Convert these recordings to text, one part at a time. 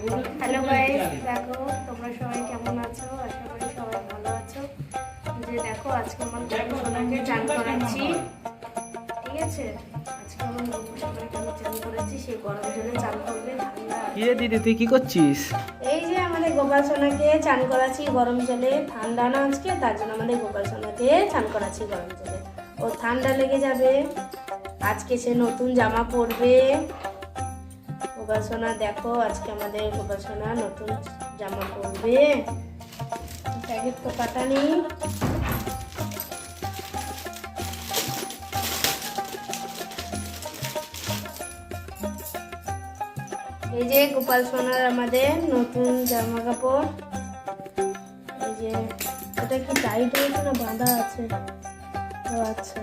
Hello guys দেখো তোমরা সবাই কেমন আছো? আশা করি সবাই ভালো আছো। যে দেখো আজকে আমার সোনাকে চান করাচ্ছি। ঠিক আছে? আজকে আমার সোনাকে আমি চান করাচ্ছি সেই গরম জলে চান করবে ঠান্ডা কি রে দিদি তুই কি করছিস? এই যে আমাদের গোপাল সোনাকে চান করাচ্ছি গরম জলে। ঠান্ডা না আজকে তার জন্য আমাদের গোপাল সোনাকে চান করাচ্ছি গরম জলে। ও ঠান্ডা লেগে যাবে। আজকে সে নতুন জামা পরবে। গোপাল দেখো আজকে আমাদের গোপাল সোনা নতুন জামা পরবে। প্যাকেট তো কাটা নেই। এই যে গোপাল সোনার আমাদের নতুন জামা কাপড়। এই যে, এটা কি টাইট হয়েছে না বাঁধা আছে? ও আচ্ছা।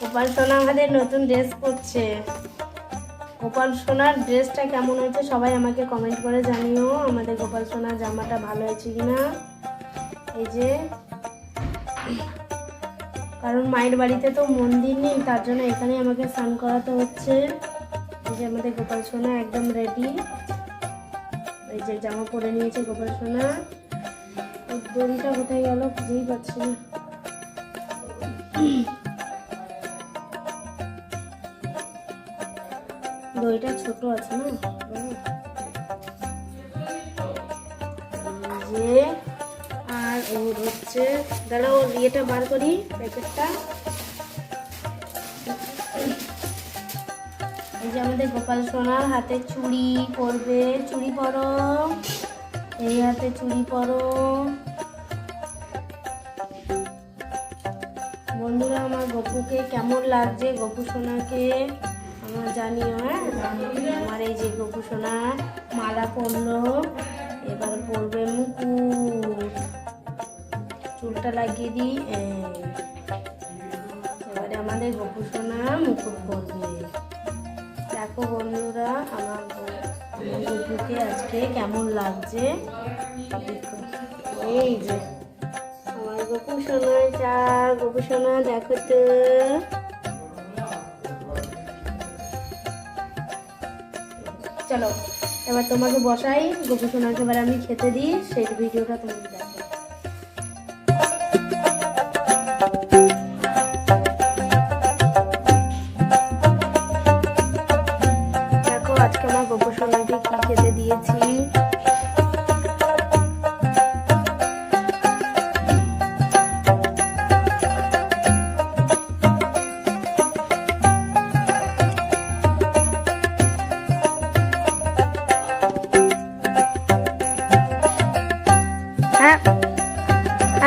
গোপাল সোনা আমাদের নতুন ড্রেস করছে। গোপাল সোনার ড্রেসটা কেমন হয়েছে সবাই আমাকে কমেন্ট করে জানিও। আমাদের গোপাল সোনার জামাটা ভালো হয়েছে কিনা? এই যে। কারণ মায়ের বাড়িতে তো মন্দির নেই, তার জন্য এখানে আমাকে স্নান করাতে হচ্ছে। এই যে আমাদের গোপাল সোনা একদম রেডি এই যে জামা পরে নিয়েছে গোপাল সোনা। দড়িটা কোথায় গেল খুঁজেই পাচ্ছি না। দইটা ছোট আছে না? আর ওর হচ্ছে দাঁড়া ওর ইয়েটা বার করি, প্যাকেটটা। এই যে আমাদের গোপাল সোনার হাতে চুড়ি পরবে, চুড়ি পরো। এই হাতে চুড়ি পরো। বন্ধুরা, আমার গপুকে কেমন লাগছে? গপু সোনাকে আমার জানিও হ্যাঁ? আমার এই যে গপু সোনা, মালা পরলো, এবার পরবে মুকুট। চুলটা লাগিয়ে দিই এবারে আমাদের গপু সোনা মুকুট পরবে। দেখো বন্ধুরা, আমার গপুকে আজকে কেমন লাগছে? এই যে, আমার গপু সোনা গপু সোনা, দেখো তো। চলো, এবার তোমাকে বসাই গপু এবার আমি খেতে দিই, সেই ভিডিওটা তুমি দেখো। আজকে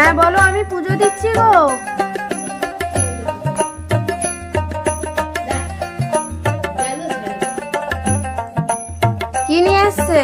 হ্যাঁ বলো আমি পুজো দিচ্ছি গো। কি নিয়ে এসছে